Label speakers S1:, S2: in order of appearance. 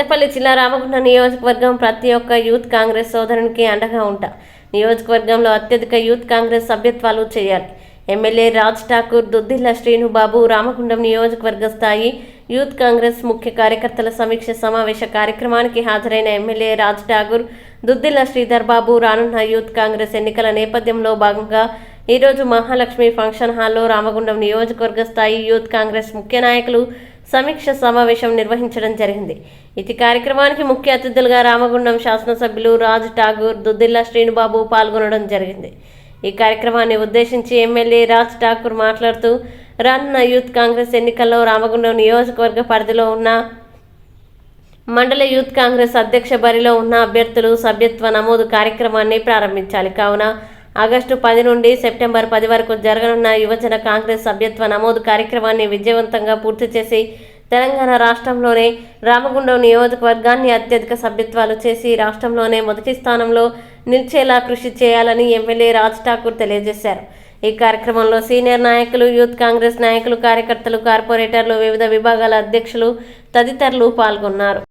S1: పెద్దపల్లి జిల్లా రామగుండం నియోజకవర్గం ప్రతి ఒక్క యూత్ కాంగ్రెస్ సోదరునికి అండగా ఉంటా. నియోజకవర్గంలో అత్యధిక యూత్ కాంగ్రెస్ సభ్యత్వాలు చేయాలి. ఎమ్మెల్యే రాజ్ ఠాకూర్ దుద్దిల్ల శ్రీనుబాబు రామగుండం నియోజకవర్గ స్థాయి యూత్ కాంగ్రెస్ ముఖ్య కార్యకర్తల సమీక్ష సమావేశ కార్యక్రమానికి హాజరైన ఎమ్మెల్యే రాజ్ ఠాకూర్ దుద్దిల్ల శ్రీధర్ బాబు రానున్న యూత్ కాంగ్రెస్ ఎన్నికల నేపథ్యంలో భాగంగా ఈరోజు మహాలక్ష్మి ఫంక్షన్ హాల్లో రామగుండం నియోజకవర్గ స్థాయి యూత్ కాంగ్రెస్ ముఖ్య నాయకులు సమీక్ష సమావేశం నిర్వహించడం జరిగింది. ఇది కార్యక్రమానికి ముఖ్య అతిథులుగా రామగుండం శాసనసభ్యులు రాజ్ ఠాగూర్ దుద్దిల్లా శ్రీనుబాబు పాల్గొనడం జరిగింది. ఈ కార్యక్రమాన్ని ఉద్దేశించి ఎమ్మెల్యే రాజ్ ఠాకూర్ మాట్లాడుతూ రానున్న యూత్ కాంగ్రెస్ ఎన్నికల్లో రామగుండం నియోజకవర్గ పరిధిలో ఉన్న మండల యూత్ కాంగ్రెస్ అధ్యక్ష బరిలో ఉన్న అభ్యర్థులు సభ్యత్వ నమోదు కార్యక్రమాన్ని ప్రారంభించాలి. కావున ఆగస్టు పది నుండి సెప్టెంబర్ పది వరకు జరగనున్న యువజన కాంగ్రెస్ సభ్యత్వ నమోదు కార్యక్రమాన్ని విజయవంతంగా పూర్తి చేసి తెలంగాణ రాష్ట్రంలోనే రామగుండం నియోజకవర్గాన్ని అత్యధిక సభ్యత్వాలు చేసి రాష్ట్రంలోనే మొదటి స్థానంలో నిలిచేలా కృషి చేయాలని ఎమ్మెల్యే రాజ్ ఠాకూర్ తెలియజేశారు. ఈ కార్యక్రమంలో సీనియర్ నాయకులు యూత్ కాంగ్రెస్ నాయకులు కార్యకర్తలు కార్పొరేటర్లు వివిధ విభాగాల అధ్యక్షులు తదితరులు పాల్గొన్నారు.